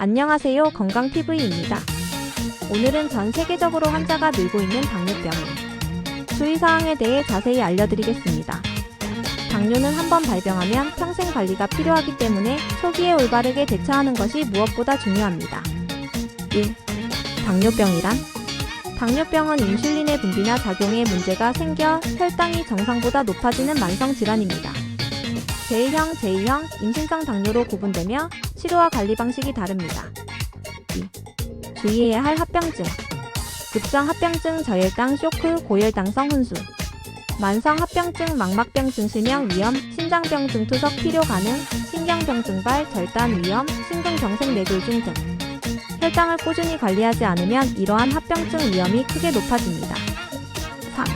안녕하세요. 건강TV입니다. 오늘은 전 세계적으로 환자가 늘고 있는 당뇨병. 주의사항에 대해 자세히 알려드리겠습니다. 당뇨는 한번 발병하면 평생 관리가 필요하기 때문에 초기에 올바르게 대처하는 것이 무엇보다 중요합니다. 1. 당뇨병이란? 당뇨병은 인슐린의 분비나 작용에 문제가 생겨 혈당이 정상보다 높아지는 만성 질환입니다. 제1형, 제2형, 임신성 당뇨로 구분되며 치료와 관리 방식이 다릅니다. 2. 주의해야 할 합병증. 급성 합병증, 저혈당, 쇼크, 고혈당성 혼수. 만성 합병증, 망막병 증실명 위험, 심장병 증투석 필요 가능, 신경병 증발, 절단 위험, 심근경색 뇌졸중 등. 혈당을 꾸준히 관리하지 않으면 이러한 합병증 위험이 크게 높아집니다. 3.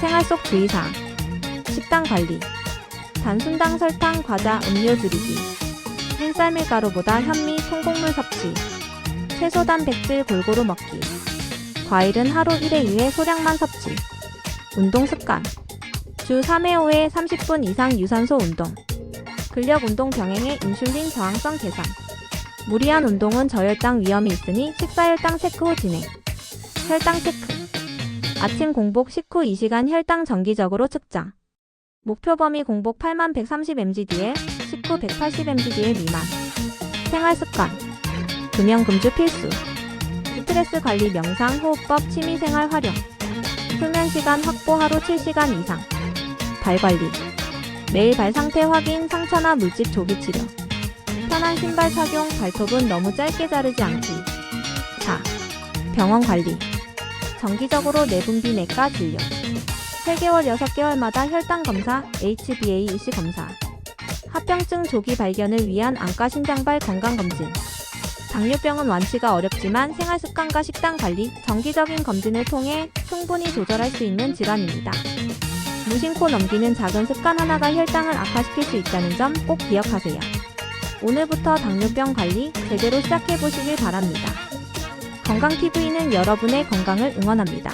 생활 속 주의사항. 식단 관리. 단순당 설탕, 과자, 음료 줄이기. 흰쌀밀 가루보다 현미, 통곡물 섭취. 채소 단백질 골고루 먹기. 과일은 하루 1회 2회 소량만 섭취. 운동 습관. 주 3회 5회 30분 이상 유산소 운동. 근력 운동 병행의 인슐린 저항성 개선. 무리한 운동은 저혈당 위험이 있으니 식사 혈당 체크 후 진행. 혈당 체크. 아침 공복 식후 2시간 혈당 정기적으로 측정. 목표 범위 공복 8만 130mgd에 식후 180mgd에 미만. 생활 습관. 금연 금주 필수. 스트레스 관리 명상 호흡법 취미생활 활용. 수면 시간 확보 하루 7시간 이상. 발 관리. 매일 발 상태 확인, 상처나 물집 조기 치료. 편한 신발 착용, 발톱은 너무 짧게 자르지 않기. 4. 병원 관리. 정기적으로 내분비 내과 진료. 3개월, 6개월마다 혈당 검사, HbA1c 검사. 합병증 조기 발견을 위한 안과 신장발 건강검진. 당뇨병은 완치가 어렵지만 생활 습관과 식단 관리, 정기적인 검진을 통해 충분히 조절할 수 있는 질환입니다. 무심코 넘기는 작은 습관 하나가 혈당을 악화시킬 수 있다는 점 꼭 기억하세요. 오늘부터 당뇨병 관리 제대로 시작해 보시길 바랍니다. 건강TV는 여러분의 건강을 응원합니다.